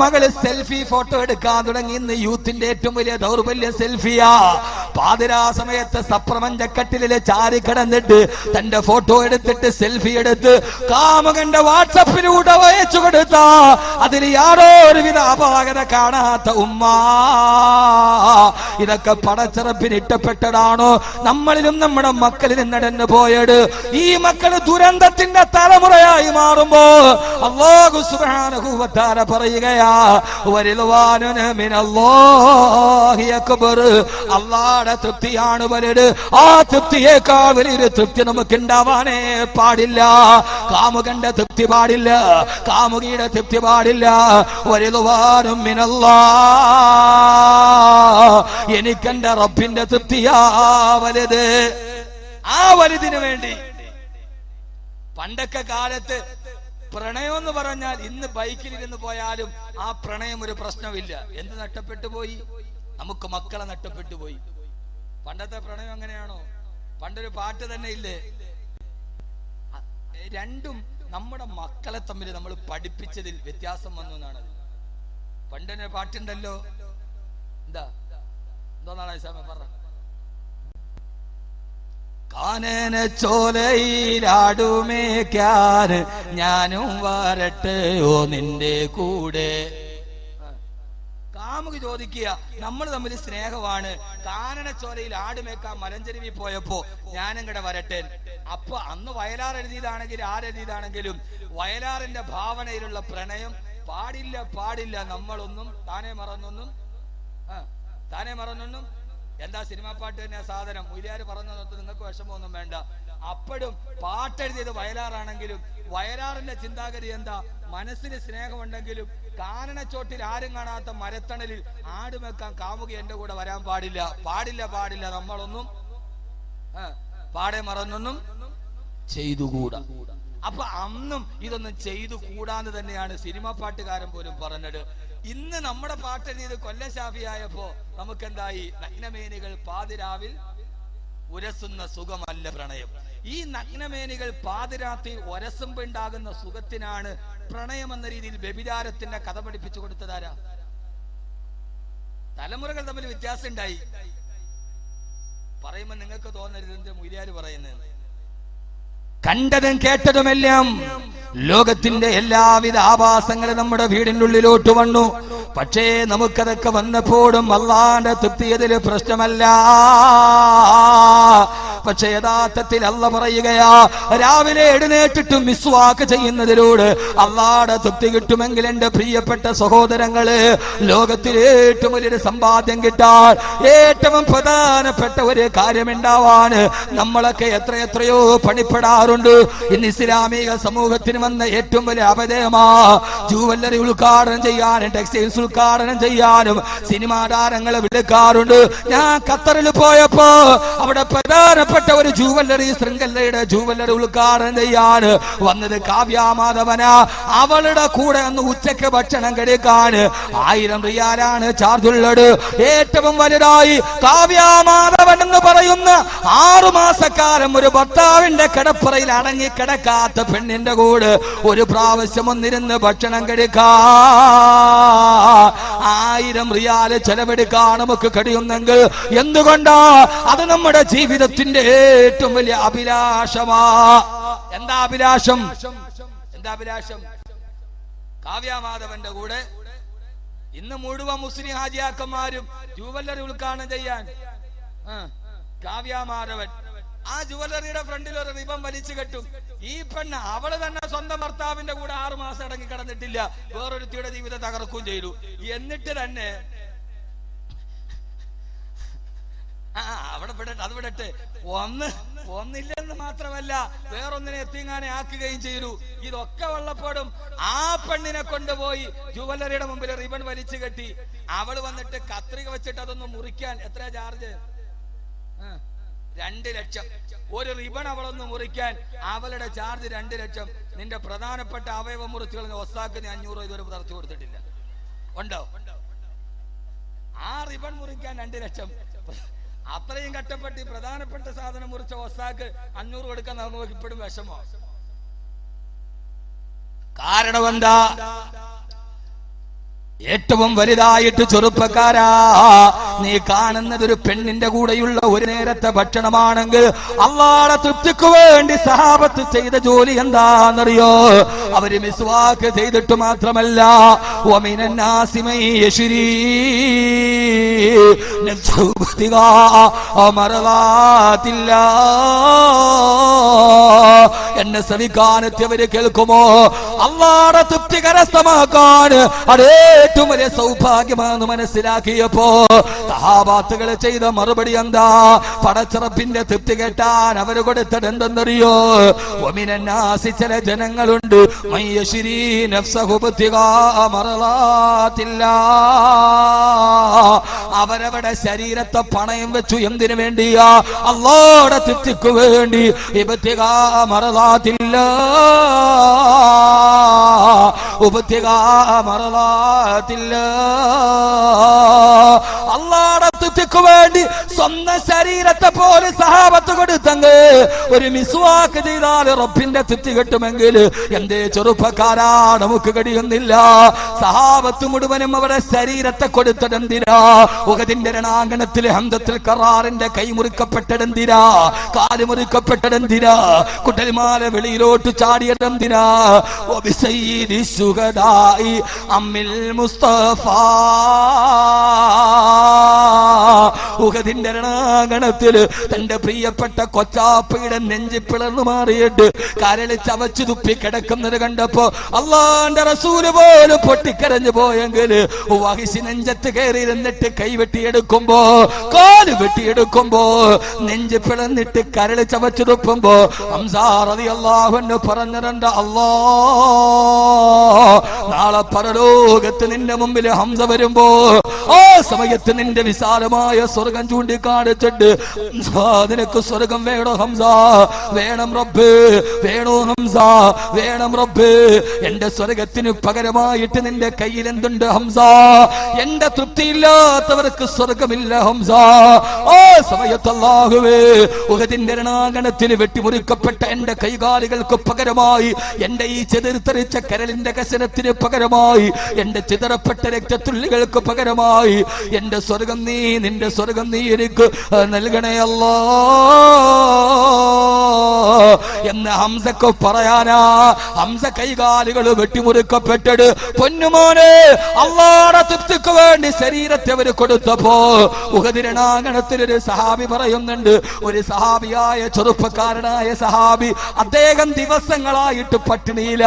മകൾ selfie photo എടുക്കാൻ തുടങ്ങി. ഇന്ന് യൂത്തിന്റെ ഏറ്റവും വലിയ ദൗർബല്യ സെൽഫിയാ പാതിരാ സമയത്ത് സപ്രപഞ്ചക്കട്ടിലെ ചാരി കിടന്നിട്ട് തന്റെ ഫോട്ടോ എടുത്തിട്ട് സെൽഫി എടുത്ത് കാമകന്റെ വാട്സപ്പിലൂടെ അയച്ചു കൊടുത്ത. അതിൽ യാതൊരുവിധ അപാകത കാണാത്ത ഉമ്മ. ഇതൊക്കെ പടച്ചിറപ്പിന് ഇട്ടപ്പെട്ടതാണോ? നമ്മളിലും നമ്മുടെ മക്കളിലും നടന്നു പോയത്. ഈ മക്കൾ ദുരന്തത്തിന്റെ തലമുറയായി മാറുമ്പോ അള്ളാഹു തആല പറയുകയാ അള്ളാഹുടെ തൃപ്തിയാണ് വലുത് ആ തൃപ്തിയേക്കാൾ വലിയൊരു തൃപ്തി നമുക്ക് ഉണ്ടാവാനേ പാടില്ല. കാമുകന്റെ തൃപ്തി പാടില്ല. കാമുകിയുടെ തൃപ്തി പാടില്ല. വലുതുവാനും മിനല്ല. എനിക്കെന്റെ റബ്ബിന്റെ തൃപ്തിയാ വലുത്. ആ വലുതിനു വേണ്ടി പണ്ടൊക്കെ കാലത്ത് പ്രണയം എന്ന് പറഞ്ഞാൽ ഇന്ന് ബൈക്കിൽ ഇരുന്ന് പോയാലും ആ പ്രണയം ഒരു പ്രശ്നമില്ല. എന്ത് നഷ്ടപ്പെട്ടു പോയി? നമുക്ക് മക്കളെ നഷ്ടപ്പെട്ടു പോയി. പണ്ടത്തെ പ്രണയം അങ്ങനെയാണോ? പണ്ടൊരു പാട്ട് തന്നെ ഇല്ലേ? രണ്ടും നമ്മുടെ മക്കളെ തമ്മിൽ നമ്മൾ പഠിപ്പിച്ചതിൽ വ്യത്യാസം വന്നു എന്നാണ്. പണ്ടൊരു പാട്ടുണ്ടല്ലോ. എന്താ? എന്തോന്നാണ് സാമ? പറ. കാനന ചോലയിലാടുമേക്കാൻ ഞാനും വരട്ടെ ഓ നിന്റെ കൂടെ. കാമുക ചോദിക്കുക നമ്മൾ തമ്മിൽ സ്നേഹമാണ്. കാനന ചോലയിൽ ആടുമേക്കാൻ മലഞ്ചെരുവി പോയപ്പോ ഞാനും കൂടെ വരട്ടെ. അപ്പൊ അന്ന് വയലാർ എഴുതിയതാണെങ്കിലും ആരെഴുതിയതാണെങ്കിലും വയലാറിന്റെ ഭാവനയിലുള്ള പ്രണയം പാടില്ല പാടില്ല. നമ്മളൊന്നും താനെ മറന്നൊന്നും താനെ മറന്നൊന്നും എന്താ സിനിമാ പാട്ട് തന്നെ സാധനം? മുയിലാര് പറഞ്ഞു നിർത്തി നിങ്ങൾക്ക് വിഷമമൊന്നും വേണ്ട. അപ്പോഴും പാട്ടെഴുതിയത് വയലാറാണെങ്കിലും വയലാറിന്റെ ചിന്താഗതി എന്താ? മനസ്സിന് സ്നേഹമുണ്ടെങ്കിലും കാനനച്ചോട്ടിൽ ആരും കാണാത്ത മരത്തണലിൽ ആടുമെക്കാൻ കാമുകി എന്റെ കൂടെ വരാൻ പാടില്ല. പാടില്ല പാടില്ല. നമ്മളൊന്നും പാടെ മറന്നൊന്നും ചെയ്തുകൂടാ. അപ്പൊ അന്നും ഇതൊന്നും ചെയ്തു കൂടാന്ന് തന്നെയാണ് സിനിമ പാട്ടുകാരൻ പോലും പറഞ്ഞത്. ഇന്ന് നമ്മുടെ പാട്ടെഴുതിയത് കൊല്ലം ഷാഫിയായപ്പോ നമുക്കെന്തായി? നഗ്നമേനികൾ പാതിരാവിൽ ഉരസുന്ന സുഖമല്ല പ്രണയം. ഈ നഗ്നമേനികൾ പാതിരാത്രി ഒരസുമ്പ് ഉണ്ടാകുന്ന സുഖത്തിനാണ് പ്രണയം എന്ന രീതിയിൽ വ്യഭിചാരത്തിന്റെ കഥ പഠിപ്പിച്ചു കൊടുത്തതാരാ? തലമുറകൾ തമ്മിൽ വ്യത്യാസം ഉണ്ടായി പറയുമ്പോ നിങ്ങൾക്ക് തോന്നരുത് എന്റെ മുരിയാര് പറയുന്നത് കണ്ടതും കേട്ടതുമെല്ലാം ലോകത്തിന്റെ എല്ലാവിധ ആഭാസങ്ങളും നമ്മുടെ വീടിനുള്ളിലോട്ട് വന്നു. പക്ഷേ നമുക്കതൊക്കെ വന്നപ്പോഴും അള്ളാന്റെ തൃപ്തി അതിൽ പ്രശ്നമല്ല. പക്ഷെ യഥാർത്ഥത്തിൽ അല്ല പറയുകയാ. രാവിലെ എഴുന്നേറ്റിട്ടും മിസ്വാക്ക് ചെയ്യുന്നതിലൂടെ അള്ളാടെ തൃപ്തി കിട്ടുമെങ്കിൽ എന്റെ പ്രിയപ്പെട്ട സഹോദരങ്ങൾ ലോകത്തിൽ ഏറ്റവും വലിയൊരു സമ്പാദ്യം കിട്ടാൻ ഏറ്റവും പ്രധാനപ്പെട്ട ഒരു കാര്യമുണ്ടാവാന് നമ്മളൊക്കെ എത്ര എത്രയോ പണിപ്പെടാറുണ്ട്. ഇന്ന് ഇസ്ലാമിക സമൂഹത്തിന് വന്ന ഏറ്റവും വലിയ അപജയമാ ജൂവല്ലറി ഉദ്ഘാടനം ചെയ്യാനും ടെക്സ്റ്റൈൽസ് ഉദ്ഘാടനം ചെയ്യാനും സിനിമാ താരങ്ങളെ വിളിക്കാറുണ്ട്. ഞാൻ ഖത്തറിൽ പോയപ്പോ അവിടെ പ്രധാനപ്പെട്ട ഒരു ജൂവല്ലറി ശൃംഖലയുടെ ജൂവല്ലറി ഉദ്ഘാടനം ചെയ്യാൻ വന്നത് കാവ്യാമാധവന അവളുടെ കൂടെ അന്ന് ഉച്ചയ്ക്ക് ഭക്ഷണം കഴിക്കാൻ ആയിരം റിയാലാണ് ചാർജ് ഉള്ളത്. ഏറ്റവും വലുതായി കാവ്യാമാധവൻ എന്ന് പറയുന്ന ആറു മാസക്കാലം ഒരു ഭർത്താവിന്റെ കിടപ്പറയിൽ അടങ്ങി കിടക്കാത്ത പെണ്ണിന്റെ കൂടെ ഒരു പ്രാവശ്യം ഒന്നിരുന്ന് ഭക്ഷണം കഴിക്കാ. ആയിരം റിയാൽ ചെലവെടുക്കാൻ നമുക്ക് കഴിയുന്നെങ്കിൽ എന്തുകൊണ്ടാ? അത് നമ്മുടെ ജീവിതത്തിന്റെ ഏറ്റവും വലിയ അഭിലാഷമാ. എന്താ അഭിലാഷം? എന്താ അഭിലാഷം? കാവ്യാമാധവന്റെ കൂടെ ഇന്ന് മുഴുവൻ മുസ്ലിം ഹാജിയാക്കന്മാരും ജൂവല്ലറി ഉദ്ഘാടനം ചെയ്യാൻ. കാവ്യമാധവൻ. ആ ജുവലറിയുടെ ഫ്രണ്ടിൽ ഒരു റിബൺ വലിച്ചു കെട്ടും. ഈ പെണ്ണ് അവൾ തന്നെ സ്വന്തം ഭർത്താവിന്റെ കൂടെ ആറു മാസം അടങ്ങി കിടന്നിട്ടില്ല. വേറൊരുത്തിയുടെ ജീവിതം തകർക്കുകയും ചെയ്തു. എന്നിട്ട് തന്നെ ആ അവിടെ വിടട്ടെ അത് വിടട്ടെ. ഒന്ന് ഒന്നില്ലെന്ന് മാത്രമല്ല വേറൊന്നിനെ എത്തിങ്ങാനെ ആക്കുകയും ചെയ്തു. ഇതൊക്കെ വള്ളപ്പോഴും ആ പെണ്ണിനെ കൊണ്ടുപോയി ജുവലറിയുടെ മുമ്പിൽ റിബൺ വലിച്ചു കെട്ടി. അവൾ വന്നിട്ട് കത്രിക വെച്ചിട്ട് അതൊന്ന് മുറിക്കാൻ. എത്ര ചാർജ്? രണ്ട് ലക്ഷം. ഒരു റിബൺ അവളൊന്ന് മുറിക്കാൻ. അവളുടെ ചാർജ് രണ്ട് ലക്ഷം. നിന്റെ പ്രധാനപ്പെട്ട അവയവ മുറിച്ചുകൾ ഒസാക്കിന് അഞ്ഞൂറ് ഇതുവരെ തറച്ചു കൊടുത്തിട്ടില്ല. ഉണ്ടോ? ആ റിബൺ മുറിക്കാൻ രണ്ട് ലക്ഷം. അത്രയും കഷ്ടപ്പെട്ട് ഈ പ്രധാനപ്പെട്ട സാധനം മുറിച്ച ഒസാക്ക് അഞ്ഞൂറ് കൊടുക്കാൻ നമുക്ക് ഇപ്പോഴും വിഷമോ. കാരണം എന്താ? ഏറ്റവും വലുതായിട്ട് ചെറുപ്പക്കാരാ. നീ കാണുന്നത് ഒരു പെണ്ണിന്റെ കൂടെയുള്ള ഒരു നേരത്തെ ഭക്ഷണമാണെങ്കിൽ അള്ളാടെ തൃപ്തിക്ക് വേണ്ടി സഹാബത്ത് ചെയ്ത ജോലി എന്താണെന്നറിയോ? അവർ മിസ്വാക്ക് ചെയ്തിട്ട് മാത്രമല്ല യശുരീ മറവാത്തില്ല എന്നെ ശ്രമിക്കാനെത്തിയവര് കേൾക്കുമോ? അള്ളാടെ തൃപ്തി കരസ്ഥമാക്കാൻ അതേറ്റവും വലിയ സൗഭാഗ്യമാണെന്ന് മനസ്സിലാക്കിയപ്പോ സഹാബാത്തുകൾ ചെയ്ത മറുപടി എന്താ? പടച്ചിറപ്പിന്റെ തൃപ്തി കേട്ടാൻ അവർ കൊടുത്തത് എന്തെന്നറിയോ? ചില ജനങ്ങളുണ്ട്. മയ്യശിരീ നഫ്സഹുബത്തിക ശരീരത്തെ പണയം വെച്ചു എന്തിനു വേണ്ടിയാ? അള്ളാടെ തൃപ്തിക്ക് വേണ്ടി. മറലാത്തില്ല ഉപത്യക മറലാത്തില്ല അള്ളാടെ തൃപ്തിക്ക് വേണ്ടി സ്വന്തം ശരീരത്തെ പോലെ സഹാബത്ത് കൊടുത്തങ്ങ് ഒരു മിസ്വാക്ക് ചെയ്താൽ റബ്ബിന്റെ തൃപ്തി കെട്ടുമെങ്കിൽ എന്തേ ചെറുപ്പക്കാരാ? നമുക്ക് കഴിയുന്നില്ല സഹാബത്ത് മുഴുവനും അവരുടെ ശരീരത്തെ കൊടുത്തതെന്തിനാ ഉഗതിന്റെ രണാങ്കണത്തിൽ ഹന്തത്തിൽ കറാറിന്റെ കൈ മുറിക്കപ്പെട്ടതെന്തിനാ കാൽ മുറിക്കപ്പെട്ടതെന്തിനാ കുട്ടൽമാല വെളിയിലോട്ട് ചാടിയതെന്തിനാ അമ്മിൽ മുസ്തഫ. ഉഹദിന്റെ രണാങ്കണത്തിൽ തന്റെ പ്രിയപ്പെട്ട കൊച്ചാപ്പയുടെ നെഞ്ചി പിളർന്നു മാറിയിട്ട് കരളി ചവച്ചു തുപ്പി കിടക്കുന്നത് കണ്ടപ്പോ അള്ളാന്റെ റസൂൽ പോലും പൊട്ടിക്കരഞ്ഞു പോയെങ്കിൽ വഹിശി നെഞ്ചത്ത് കയറി ഇരുന്നിട്ട് കൈ വെട്ടിയെടുക്കുമ്പോ കാൽ വെട്ടിയെടുക്കുമ്പോ നെഞ്ച് പിളർന്നിട്ട് കരളി ചവച്ചു തുപ്പുമ്പോ അംസാറതി അള്ളാഹുന്ന് പറഞ്ഞിട്ടുണ്ട് അല്ലാ നാളെ പരലോകത്ത് നിന്റെ മുമ്പിൽ ഹംസ വരുമ്പോ ആ സമയത്ത് നിന്റെ വിശാലമായ സ്വർഗം ചൂണ്ടിക്കാണിച്ചിട്ട് നിനക്ക് സ്വർഗം വേണോ ഹംസ? വേണം റബ്ബ് വേണോ ഹംസ? വേണം റബ്ബ്. എന്റെ സ്വർഗത്തിന് പകരമായിട്ട് നിന്റെ കയ്യിൽ എന്തുണ്ട് ഹംസ? എന്റെ തൃപ്തിയില്ലാത്തവർക്ക് സ്വർഗമില്ല ഹംസ. ഓ സമയത്തല്ലാഹുവേ ഉഹദിന്റെ രണാങ്കണത്തിൽ വെട്ടിമുറിക്കപ്പെട്ട എന്റെ കൈകാലുകൾക്ക് പകരമായി എന്റെ ഈ ചെതിർത്തരിച്ച കരലിന്റെ കശനത്തിന് പകരമായി എന്റെ ചിതറപ്പെട്ട രക്തത്തുള്ളികൾക്ക് പകരമായി എന്റെ സ്വർഗം നീ നിന്റെ സ്വർഗം നീ എനിക്ക് നൽകണേ അല്ലാ. എന്ന് ഹംസക്ക് പറയാനാ ഹംസ കൈകാലുകൾ വെട്ടിമുറുക്കപ്പെട്ടത് പൊന്നുമോനെ അള്ളാടെ തൃപ്തിക്ക് വേണ്ടി ശരീരത്തെ അവർ കൊടുത്തപ്പോ ഉഹതിരണാങ്കണത്തിൽ ഒരു സഹാബി പറയുന്നുണ്ട്. ഒരു സഹാബിയായ ചെറുപ്പക്കാരനായ സഹാബി അദ്ദേഹം ദിവസങ്ങളായിട്ട് പട്ടിണിയില.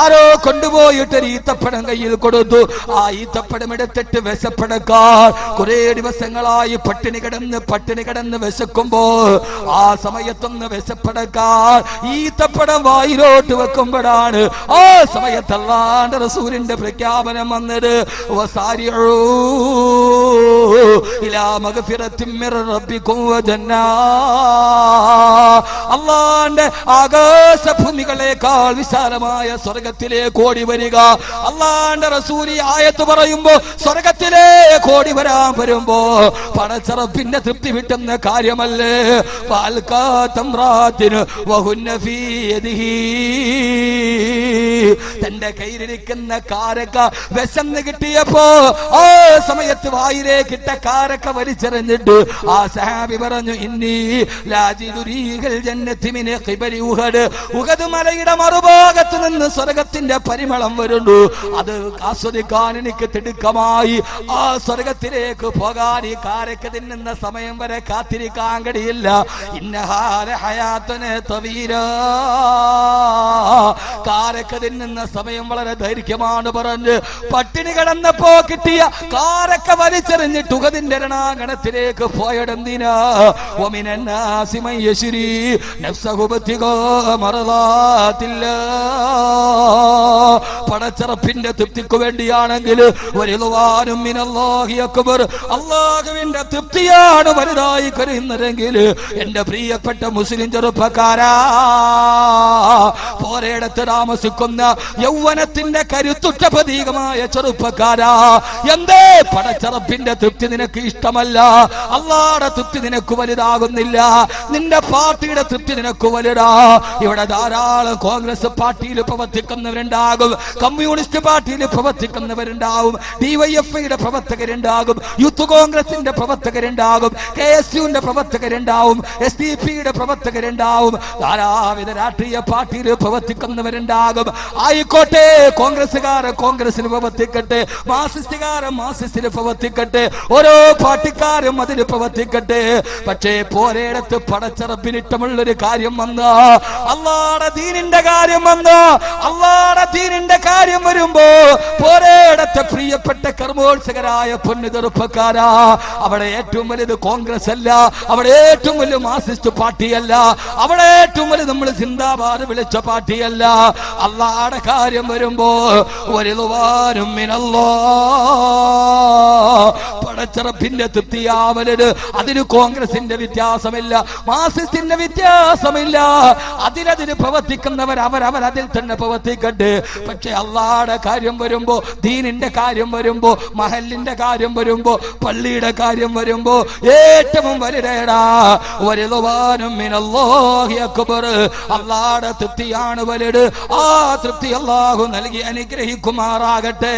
ആരോ കൊണ്ടുപോയിട്ട് ഒരു ഈത്തപ്പഴം കയ്യിൽ കൊടുത്തു. ആ ഈത്തപ്പഴം എടുത്തിട്ട് വിശപ്പടക്കാൻ കുറെ ദിവസങ്ങളായി പട്ടിണി കിടന്ന് പട്ടിണി കിടന്ന് വിശക്കുമ്പോ ആ സമയത്തൊന്ന് വിശപ്പടക്കാൻ ഈത്തപ്പടം വായിലോട്ട് വെക്കുമ്പോഴാണ് ആ സമയത്തല്ലാണ്ട് റസൂലിന്റെ പ്രഖ്യാപനം വന്നത്. അള്ളാന്റെ ആകാശഭൂമികളെക്കാൾ വിശാലമായ സ്വർഗത്തിലേക്ക് ഓടി വരിക. അള്ളാന്റെ റസൂലി ആയത്ത് പറയുമ്പോ സ്വർഗത്തിലേക്ക് ഓടി വരാൻ വരുമ്പോ പണച്ചറപ്പിന്റെ തൃപ്തി വിട്ടുന്ന കാര്യമല്ലേ. തന്റെ കയ്യിലിരിക്കുന്ന കാരക്ക വിശന്ന് കിട്ടിയപ്പോ ആ സമയത്ത് വായിലേക്ക് കിട്ട കാരക്ക വലിച്ചെറിഞ്ഞിട്ട് ആ സഹാബി പറഞ്ഞു ഇന്നി രാജിദുരീകൾ മലയുടെ മറുഭാഗത്ത് നിന്ന് സ്വർഗത്തിന്റെ പരിമളം വരുന്നു. അത് ആസ്വദിക്കാൻ എനിക്ക് തിടുക്കമായി. ആ സ്വർഗത്തിലേക്ക് പോകാൻ ഈ കാരക്ക് തിന്നുന്ന സമയം വരെ കാത്തിരിക്കാൻ കഴിയില്ല. കാരക്ക് തിന്നുന്ന സമയം വളരെ ദൈർഘ്യമാണ് പറഞ്ഞ് പട്ടിണി കിടന്നപ്പോ കിട്ടിയ കാരക്ക വലിച്ചെറിഞ്ഞ് തുകതിന്റെ രണാങ്കണത്തിലേക്ക് പോയടെന്തിനാ പടച്ചറപ്പിന്റെ തൃപ്തിക്ക് വേണ്ടിയാണെങ്കിൽ വലുവാനും മിനല്ലാഹി അക്ബർ അള്ളാഹുവിന്റെ തൃപ്തിയാണ് വലുതായി കരുതുന്നതെങ്കിൽ എന്റെ പ്രിയപ്പെട്ട മുസ്ലിം ചെറുപ്പക്കാരാ പോരയിടത്ത് താമസിക്കുന്ന യൗവനത്തിന്റെ കരുത്തുറ്റ പ്രതീകമായ ചെറുപ്പക്കാരാ. എന്തേ? പടച്ചറപ്പിന്റെ തൃപ്തി നിനക്ക് ഇഷ്ടമല്ല. അള്ളാടെ തൃപ്തി നിനക്ക് വലുതാകുന്നില്ല. നിന്റെ പാർട്ടിയുടെ തൃപ്തി നിനക്ക് വലുതാ. ഇവിടെ ധാരാളം കോൺഗ്രസ് പാർട്ടിയിൽ പ്രവർത്തിക്കുന്നവരുണ്ടാകും. കമ്മ്യൂണിസ്റ്റ് പാർട്ടിയിൽ പ്രവർത്തിക്കുന്നവരുണ്ടാകും. ഡിവൈഎഫ്ഐയുടെ പ്രവർത്തകരുണ്ടാകും. യൂത്ത് കോൺഗ്രസിന്റെ പ്രവർത്തകരുണ്ടാകും. കെ എസ് യുവിന്റെ പ്രവർത്തകരുണ്ടാവും. എസ് ഡി പിയുടെ പ്രവർത്തകരുണ്ടാവും. ധാരാവിധ രാഷ്ട്രീയ പാർട്ടിയിൽ പ്രവർത്തിക്കുന്നവരുണ്ടാകും. ആയിക്കോട്ടെ കോൺഗ്രസ്സുകാരെ കോൺഗ്രസിൽ പ്രവർത്തിക്കട്ടെ. മാർസിസ്റ്റുകാരൻ മാർസിസ്റ്റിൽ പ്രവർത്തിക്കട്ടെ. ഓരോ പാർട്ടിക്കാരും അതിൽ പ്രവർത്തിക്കട്ടെ. പക്ഷേ പോരേടത്ത് പടച്ചറപ്പിനിട്ടമുള്ളൊരു കാര്യം വന്ന് അള്ളാടെ ദീനിന്റെ കാര്യം വന്ന് അള്ളാടെ ദീനിന്റെ കാര്യം വരുമ്പോ പോരേടത്തെ പ്രിയപ്പെട്ട കർമ്മോത്സകരായ പൊന്നു ചെറുപ്പക്കാരാ അവിടെ ഏറ്റവും വലുത് കോൺഗ്രസ് അല്ല. അവിടെ ഏറ്റവും വലിയ മാർസിസ്റ്റ് പാർട്ടിയല്ല അവിടെ ഏറ്റവും വലിയ നമ്മൾ സിന്ദാബാദ് വിളിച്ച പാർട്ടിയല്ല അള്ളാടെ കാര്യം വരുമ്പോ ഒരു മിനല്ലോ. പടച്ചിറപ്പിന്റെ തൃപ്തിയാവലത് അതിന് കോൺഗ്രസിന്റെ വ്യത്യാസമില്ല. മാർസിസ്റ്റിന്റെ വ്യത്യാസമില്ല. അതിനതിന് പ്രവർത്തിക്കുന്നവർ അവരവർ അതിൽ തന്നെ പ്രവർത്തിക്കട്ടെ. പക്ഷെ അള്ളാടെ കാര്യം വരുമ്പോ ദീനിന്റെ കാര്യം വരുമ്പോ മഹലിന്റെ കാര്യം വരുമ്പോ പള്ളിയുടെ കാര്യം വരുമ്പോ ഏറ്റവും വലുതേടാ. വലുതുവാനും അള്ളാടെ തൃപ്തിയാണ് വലുത്. ആ തൃപ്തി അള്ളാഹു നൽകി അനുഗ്രഹിക്കുമാറാകട്ടെ.